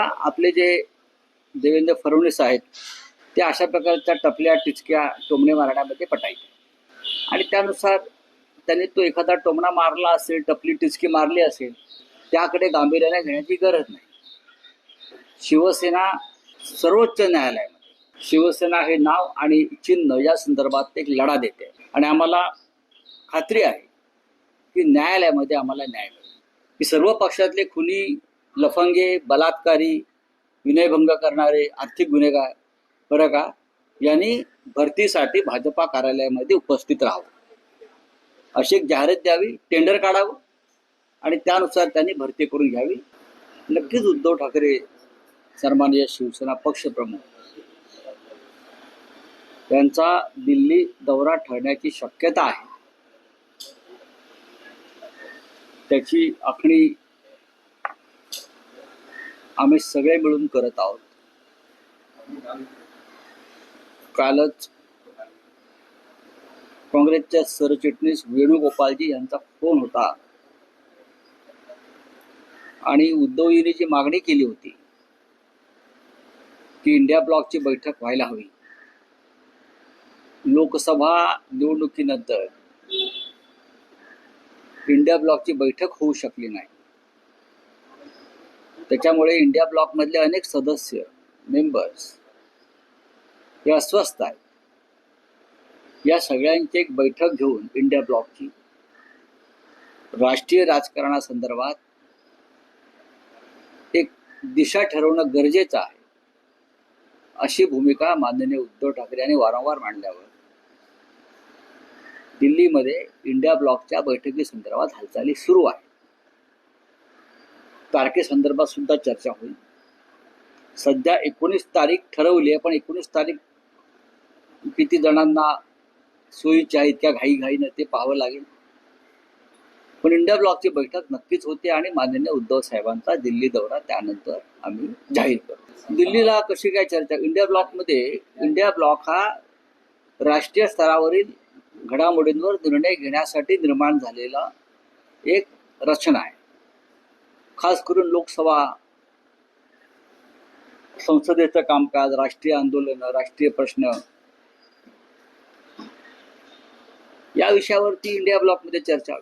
बघा आपले जे देवेंद्र फडणवीस आहेत ते अशा प्रकारच्या टपल्या टिचक्या टोमणे मारण्यामध्ये पटायचे. आणि त्यानुसार त्यांनी तो एखादा टोमणा मारला असेल टपली टिचकी मारली असेल त्याकडे गांभीर्याने घेण्याची गरज नाही. शिवसेना सर्वोच्च न्यायालयामध्ये शिवसेना हे नाव आणि चिन्ह या संदर्भात एक लढा देते. आणि आम्हाला खात्री आहे की न्यायालयामध्ये आम्हाला न्याय मिळेल. की सर्व पक्षातले खुनी लफंगे बलात्कारी विनयभंग करणारे आर्थिक गुन्हेगार बरं का यांनी भरतीसाठी भाजपा कार्यालयामध्ये उपस्थित राहावं. अशी एक जाहिरात द्यावी टेंडर काढावं आणि त्यानुसार त्यांनी भरती करून घ्यावी. नक्कीच उद्धव ठाकरे सन्माननीय शिवसेना पक्षप्रमुख त्यांचा दिल्ली दौरा ठरण्याची शक्यता आहे. त्याची आखणी आम्ही सगळे मिळून करत आहोत. कालच काँग्रेसच्या सरचिटणीस वेणुगोपालजी यांचा फोन होता. आणि उद्धवजींनी जी मागणी केली होती की इंडिया ब्लॉकची बैठक व्हायला हवी. लोकसभा निवडणुकीनंतर इंडिया ब्लॉकची बैठक होऊ शकली नाही. त्याच्यामुळे इंडिया ब्लॉकमधले अनेक सदस्य मेंबर्स हे अस्वस्थ आहेत. या सगळ्यांची एक बैठक घेऊन इंडिया ब्लॉकची राष्ट्रीय राजकारणासंदर्भात एक दिशा ठरवणं गरजेचं आहे अशी भूमिका माननीय उद्धव ठाकरे यांनी वारंवार मांडल्यावर दिल्लीमध्ये इंडिया ब्लॉकच्या बैठकीसंदर्भात हालचाली सुरू आहे तारखेसंदर्भात सुद्धा चर्चा होईल. सध्या एकोणीस तारीख ठरवली आहे पण एकोणीस तारीख किती जणांना सोयीच्या आहेत इतक्या घाईघाईनं ते पाहावं लागेल. पण इंडिया ब्लॉकची बैठक नक्कीच होते आणि माननीय उद्धव साहेबांचा दिल्ली दौरा त्यानंतर आम्ही जाहीर करू दिल्लीला कशी काय चर्चा? इंडिया ब्लॉकमध्ये इंडिया ब्लॉक हा राष्ट्रीय स्तरावरील घडामोडींवर निर्णय घेण्यासाठी निर्माण झालेला एक रचना आहे. खास करून लोकसभा संसदेचं कामकाज राष्ट्रीय आंदोलन राष्ट्रीय प्रश्न. या विषयावरती इंडिया ब्लॉकमध्ये चर्चा.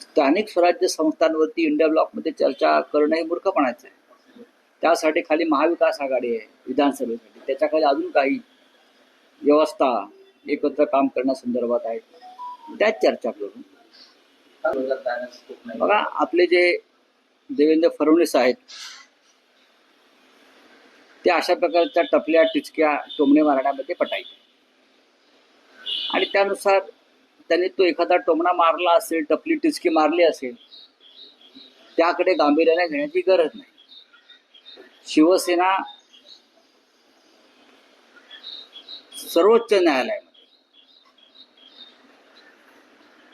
स्थानिक स्वराज्य संस्थांवरती इंडिया ब्लॉकमध्ये चर्चा करणं हे मूर्खपणाचं आहे. त्यासाठी खाली महाविकास आघाडी आहे विधानसभेसाठी. त्याच्याखाली अजून काही व्यवस्था एकत्र काम करण्यासंदर्भात आहेत. त्याच चर्चा करून बघा आपले जे देवेंद्र फडणवीस आहेत ते अशा प्रकारच्या टपल्या टिचक्या टोमणे मारण्यामध्ये पटायचे. आणि त्यानुसार त्यांनी तो एखादा टोमणा मारला असेल टपली टिचकी मारली असेल त्याकडे गांभीर्याने घेण्याची गरज नाही. शिवसेना सर्वोच्च न्यायालयामध्ये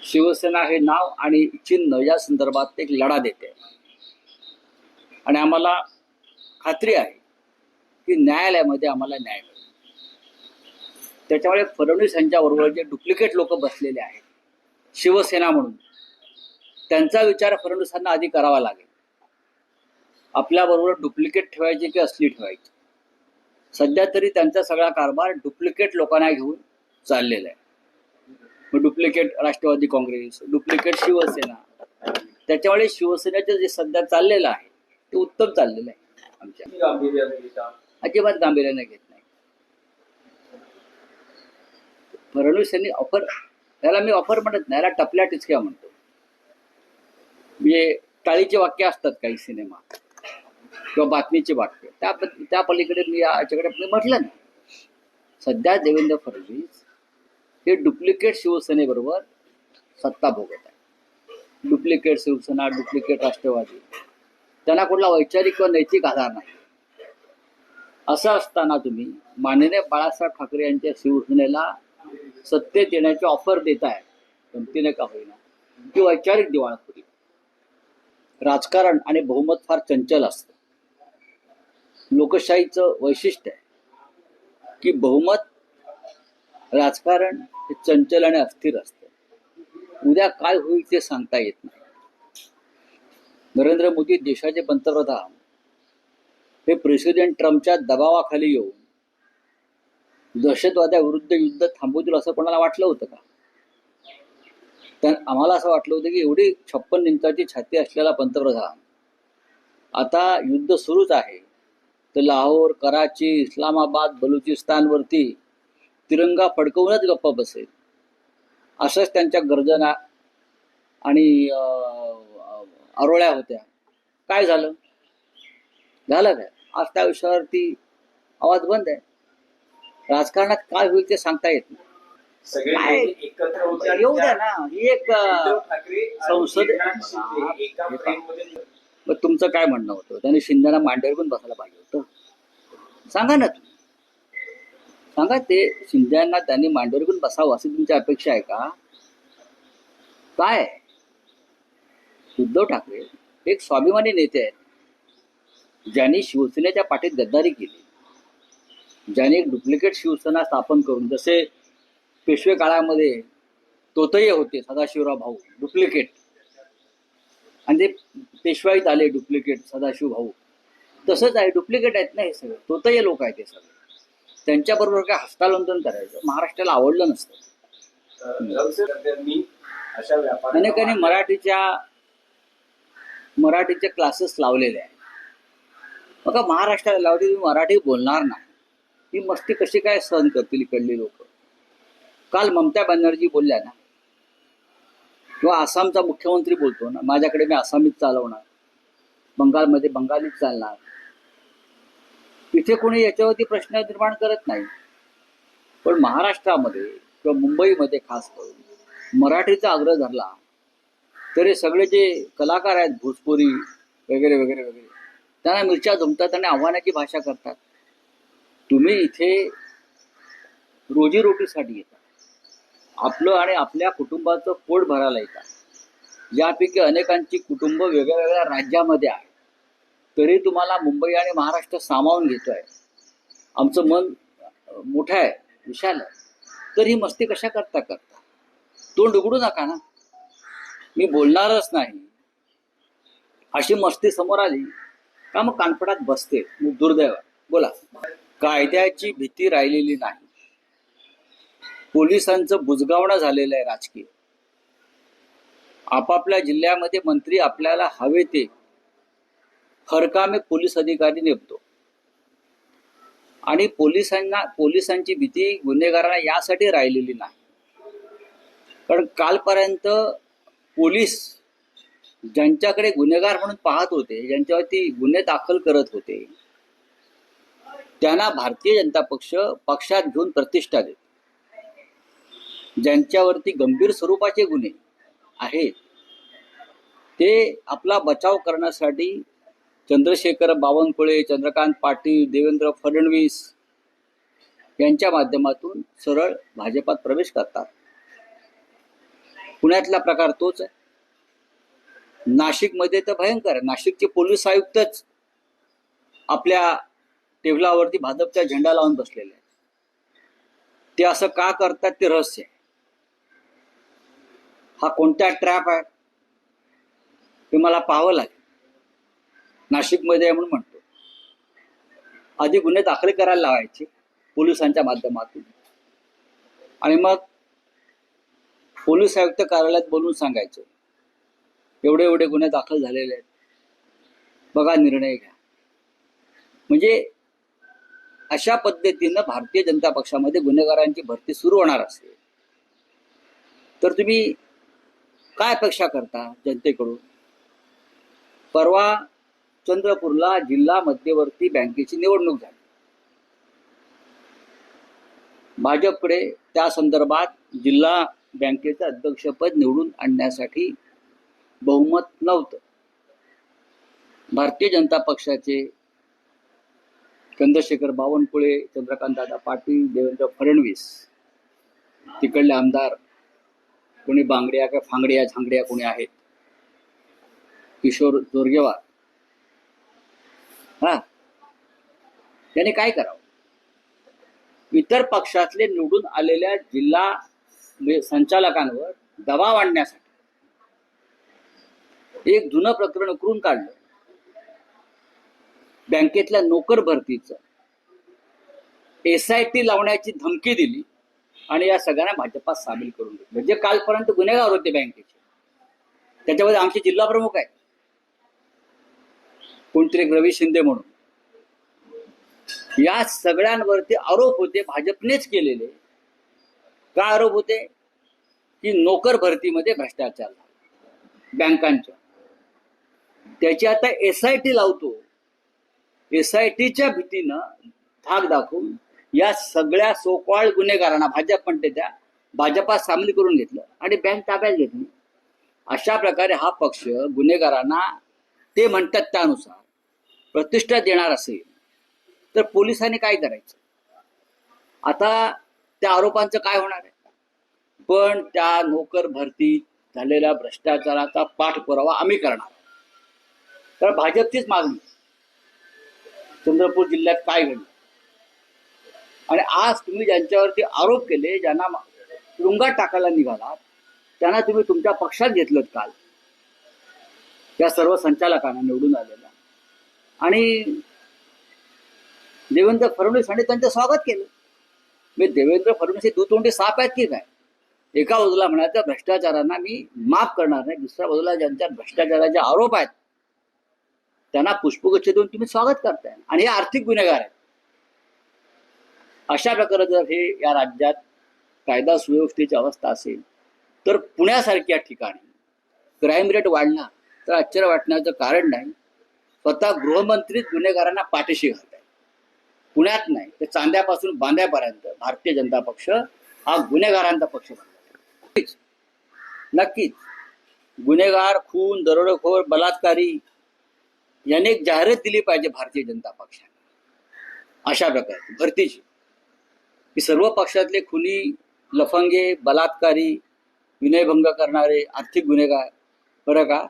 शिवसेना हे नाव आणि चिन्ह या संदर्भात एक लढा देते. आणि आम्हाला खात्री आहे की न्यायालयामध्ये आम्हाला न्याय मिळेल. त्याच्यामुळे फडणवीस यांच्याबरोबर जे डुप्लिकेट लोक बसलेले आहेत शिवसेना म्हणून त्यांचा विचार फडणवीसांना आधी करावा लागेल. आपल्याबरोबर डुप्लिकेट ठेवायची की असली ठेवायची? सध्या तरी त्यांचा सगळा कारभार डुप्लिकेट लोकांना घेऊन चाललेला आहे. मग डुप्लिकेट राष्ट्रवादी काँग्रेस डुप्लिकेट शिवसेना. त्याच्यामुळे शिवसेनेचं जे सध्या चाललेलं आहे ते उत्तम चाललेलं आहे आमच्या. अजिबात गांभीर्याने घेत नाही. फडणवीस यांनी ऑफर त्याला मी ऑफर म्हणत नाही याला टपल्या टिचक्या म्हणतो. म्हणजे टाळीचे वाक्य असतात काही सिनेमा. किंवा बातमीचे वाक्य. त्या त्या पलीकडे मी याच्याकडे म्हटलं नाही. सध्या देवेंद्र फडणवीस हे डुप्लिकेट शिवसेनेबरोबर सत्ता भोगत आहे. Duplicate Shivsena duplicate Rashtrawadi. त्यांना कुठला वैचारिक किंवा नैतिक आधार नाही. असं असताना तुम्ही माननीय बाळासाहेब ठाकरे यांच्या शिवसेनेला सत्तेत येण्याची ऑफर देत आहे गमतीने का होईना? ती वैचारिक दिवाळखोरी राजकारण आणि बहुमत फार चंचल असतं. लोकशाहीचं वैशिष्ट्य आहे की बहुमत राजकारण हे चंचल आणि अस्थिर असतं. उद्या काय होईल ते सांगता येत नाही. नरेंद्र मोदी देशाचे पंतप्रधान. हे प्रेसिडेंट ट्रम्पच्या दबावाखाली येऊन दहशतवाद्याविरुद्ध युद्ध थांबवतील असं कोणाला वाटलं होतं का? तर आम्हाला असं वाटलं होतं की एवढी छप्पन इंचाची छाती असलेला पंतप्रधान आता युद्ध सुरूच आहे. तर लाहोर कराची इस्लामाबाद बलुचिस्तानवरती तिरंगा फडकवूनच गप्प बसेल. असंच त्यांच्या गर्जना आणि आरोळ्या होत्या. काय झालं? झालं काय? आज त्या विषयावरती आवाज बंद आहे. राजकारणात काय होईल ते सांगता येत नाही. येऊ द्या ना. ही एक संसद- मग तुमचं काय म्हणणं होतं? त्याने शिंदेना मांडीवर पण बसायला पाहिजे होतं. सांगा ना तुम्ही. सांगा ते शिंद्यांना त्यांनी मांडीवर पण बसावं अशी तुमची अपेक्षा आहे का? काय? आहे? उद्धव ठाकरे एक स्वाभिमानी नेते आहेत. ज्यांनी शिवसेनेच्या पाठीत गद्दारी केली. ज्याने एक डुप्लिकेट शिवसेना स्थापन करून जसे पेशवे काळामध्ये तोतये होते सदाशिवराव भाऊ डुप्लिकेट आणि ते पेशवाईत आले डुप्लिकेट सदाशिव भाऊ तसंच आहे डुप्लिकेट आहेत ना हे सगळे. तोतये लोक आहेत हे सगळे. त्यांच्याबरोबर काय हस्तालोंदन करायचं? महाराष्ट्राला आवडलं नसतं. अनेकांनी मराठीच्या मराठीचे क्लासेस लावलेले आहेत. मग महाराष्ट्राला लावली तुम्ही मराठी बोलणार नाही. ही मस्ती कशी काय सहन करतील इकडली लोक? काल ममता बॅनर्जी बोलल्या ना? किंवा आसामचा मुख्यमंत्री बोलतो ना? माझ्याकडे मी आसामीच चालवणार. बंगालमध्ये बंगालीच चालणार. इथे कोणी याच्यावरती प्रश्न निर्माण करत नाही. पण महाराष्ट्रामध्ये किंवा मुंबईमध्ये खास करून मराठीचा आग्रह धरला तरी सगळे जे कलाकार आहेत भोजपुरी वगैरे वगैरे वगैरे त्यांना मिरच्या जमतात आणि आव्हानाची भाषा करतात. तुम्ही इथे रोजीरोटीसाठी येता. आपलं आणि आपल्या कुटुंबाचं पोट भरायला येतात यापैकी अनेकांची कुटुंब वेगळ्या वेगळ्या राज्यामध्ये आहे तरी तुम्हाला मुंबई आणि महाराष्ट्र सामावून घेतोय. आमचं मन मोठं आहे विशाल आहे. तर ही मस्ती कशा करता करता? तोंड उघडू नका ना. मी बोलणारच नाही. अशी मस्ती समोर आली का मग कानपडात बसते मी दुर्दैव बोला. कायद्याची भीती राहिलेली नाही. पोलिसांचं बुजगावणं झालेलं आहे राजकीय. आपापल्या जिल्ह्यामध्ये मंत्री आपल्याला हवे ते हरकामे पोलीस अधिकारी नेमतो. आणि पोलिसांना पोलिसांची भीती गुन्हेगारांना यासाठी राहिलेली नाही. कारण कालपर्यंत पोलीस ज्यांच्याकडे गुन्हेगार म्हणून पाहत होते ज्यांच्यावरती गुन्हे दाखल करत होते त्यांना भारतीय जनता पक्ष पक्षात घेऊन प्रतिष्ठा देत. ज्यांच्यावरती गंभीर स्वरूपाचे गुन्हे आहेत ते आपला बचाव करण्यासाठी चंद्रशेखर बावनकुळे चंद्रकांत पाटील देवेंद्र फडणवीस यांच्या माध्यमातून सरळ भाजपात प्रवेश करतात. पुण्यातला प्रकार तोच आहे. नाशिकमध्ये तर भयंकर आहे. नाशिकचे पोलीस आयुक्तच आपल्या टेबलावरती भाजपचा झेंडा लावून बसलेले आहेत. ते असं का करतात ते रहस्य आहे. हा कोणता ट्रॅप आहे ते मला पाहावं लागेल. नाशिकमध्ये आहे म्हणून म्हणतो. आधी गुन्हे दाखल करायला लावायचे पोलिसांच्या माध्यमातून. आणि मग पोलीस आयुक्त कार्यालयात बोलून सांगायचं एवढे एवढे गुन्हे दाखल झालेले आहेत. बघा निर्णय घ्या. म्हणजे अशा पद्धतीनं भारतीय जनता पक्षामध्ये गुन्हेगारांची भरती सुरू होणार असते तर तुम्ही काय अपेक्षा करता जनतेकडून? परवा चंद्रपूरला जिल्हा मध्यवर्ती बँकेची निवडणूक झाली. भाजपकडे त्या संदर्भात जिल्हा बँकेचं अध्यक्षपद निवडून आणण्यासाठी बहुमत नव्हतं. भारतीय जनता पक्षाचे चंद्रशेखर बावनकुळे चंद्रकांतदादा पाटील देवेंद्र फडणवीस तिकडले आमदार कोणी बांगड्या का फांगड्या झांगड्या कोणी आहेत? किशोर जोरगेवार. हा. त्याने काय करावं? इतर पक्षातले निवडून आलेल्या जिल्हा संचालकांवर दबाव आणण्यासाठी एक जुनं प्रकरण उकरून काढलं. बँकेतल्या नोकर भरतीचं एस आय टी लावण्याची धमकी दिली आणि या सगळ्यांना भाजपात सामील करून घेतलं. जे कालपर्यंत गुन्हेगार होते बँकेचे. त्याच्यामध्ये आमचे जिल्हा प्रमुख आहेत. कोणतरी एक रवी शिंदे म्हणून. या सगळ्यांवरती आरोप होते भाजपनेच केलेले. काय आरोप होते? की नोकर भरतीमध्ये भ्रष्टाचार बँकांच्या. त्याची आता एस आय टी लावतो. एस आय टीच्या भीतीनं धाक दाखवून या सगळ्या सोकॉळ गुन्हेगारांना भाजप म्हणते त्या भाजपात सामील करून घेतलं आणि बँक ताब्यात घेतली. अशा प्रकारे हा पक्ष गुन्हेगारांना ते म्हणतात त्यानुसार. प्रतिष्ठा देणार असेल तर पोलिसांनी काय करायचं? आता त्या आरोपांचं काय होणार आहे? पण त्या नोकर भरती झालेल्या भ्रष्टाचाराचा पाठपुरावा आम्ही करणार तर भाजपचीच मागणी. चंद्रपूर जिल्ह्यात काय घडलं? आणि आज तुम्ही ज्यांच्यावरती आरोप केले ज्यांना तुरुंगात टाकायला निघालात त्यांना तुम्ही तुमच्या पक्षात घेतलं काल. या सर्व संचालकांना निवडून आलेल्या. आणि देवेंद्र फडणवीस त्यांचं स्वागत केलं. मी देवेंद्र फडणवीस हे दुतोंडी साप आहेत की काय? एका बाजूला म्हणायचं भ्रष्टाचारांना मी माफ करणार नाही. दुसऱ्या बाजूला ज्यांच्या भ्रष्टाचाराचे आरोप आहेत त्यांना पुष्पगुच्छ देऊन तुम्ही स्वागत करताय. आणि हे आर्थिक गुन्हेगार आहेत. अशा प्रकारे जर हे या राज्यात कायदा सुव्यवस्थेची अवस्था असेल तर पुण्यासारख्या ठिकाणी क्राईम रेट वाढणार. तर आश्चर्य वाटण्याचं कारण नाही. स्वतः गृहमंत्रीच गुन्हेगारांना पाठीशी घालत आहे पुण्यात नाही तर चांद्यापासून बांध्यापर्यंत भारतीय जनता पक्ष हा गुन्हेगारांचा पक्ष बनला. नक्कीच नक्कीच गुन्हेगार खून दरोडेखोर बलात्कारी याने एक जाहिरात दिली पाहिजे भारतीय जनता पक्षाने अशा प्रकारे भरतीची. की सर्व पक्षातले खुनी लफंगे बलात्कारी विनयभंग करणारे आर्थिक गुन्हेगार बरं का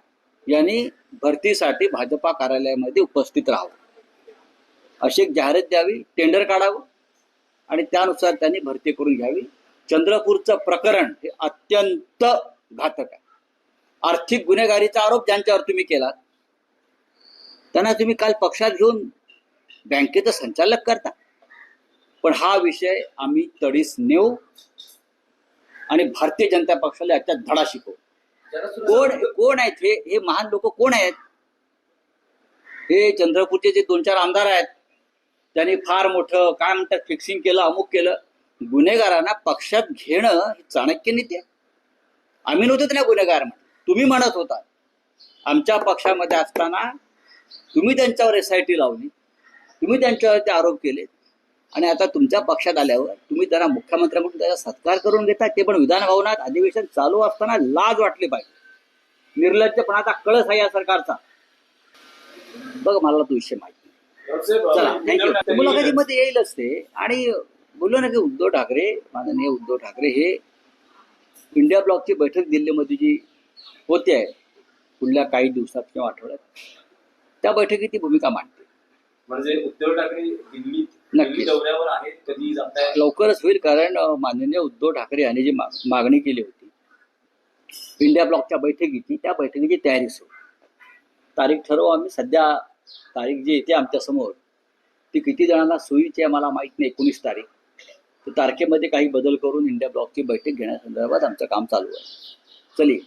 यांनी भरतीसाठी भाजपा कार्यालयामध्ये उपस्थित राहावं. अशी एक जाहिरात द्यावी टेंडर काढावं आणि त्यानुसार त्यांनी भरती करून घ्यावी. चंद्रपूरचं प्रकरण हे अत्यंत घातक आहे. आर्थिक गुन्हेगारीचा आरोप ज्यांच्यावर तुम्ही केलात त्यांना तुम्ही काल पक्षात घेऊन बँकेचं संचालक करता. पण हा विषय आम्ही तडीस नेऊ आणि भारतीय जनता पक्षाला याच्यात धडा शिकवू. कोण कोण आहेत हे? हे महान लोक कोण आहेत? हे चंद्रपूरचे जे दोन चार आमदार आहेत त्यांनी फार मोठं काय म्हणतात फिक्सिंग केलं अमुक केलं. गुन्हेगारांना पक्षात घेणं हे चाणक्य नीती आहे. आम्ही नव्हतो ना गुन्हेगार तुम्ही म्हणत होता. आमच्या पक्षामध्ये असताना तुम्ही त्यांच्यावर एस आय टी लावली. तुम्ही त्यांच्यावरती आरोप केले. आणि आता तुमच्या पक्षात आल्यावर तुम्ही त्यांना मुख्यमंत्री म्हणून त्याचा सत्कार करून घेता ते पण विधान भवनात अधिवेशन चालू असताना लाज वाटली पाहिजे. निर्लज्जपणाचा कळस आहे या सरकारचा. बघ मला तो विषय माहिती चला थँक्यू मुलाखतीमध्ये येईलच ते आणि बोललो ना की उद्धव ठाकरे माननीय उद्धव ठाकरे हे इंडिया ब्लॉकची बैठक दिल्लीमध्ये जी होते आहे पुढल्या काही दिवसात किंवा आठवड्यात त्या बैठकीत ती भूमिका मांडते म्हणजे उद्धव ठाकरे दिल्ली नक्कीच. दिल्ली दौऱ्यावर आहेत कधी जाताय? लवकरच होईल कारण माननीय उद्धव ठाकरे यांनी जी मागणी केली होती इंडिया ब्लॉकच्या बैठकीची त्या बैठकीची तयारी सुरू. तारीख ठरवू आम्ही सध्या तारीख जी येते आमच्यासमोर ती किती जणांना सोयीची आहे मला माहीत नाही एकोणीस तारीख. तर तारखेमध्ये काही बदल करून इंडिया ब्लॉकची बैठक घेण्यासंदर्भात आमचं काम चालू आहे. चलिये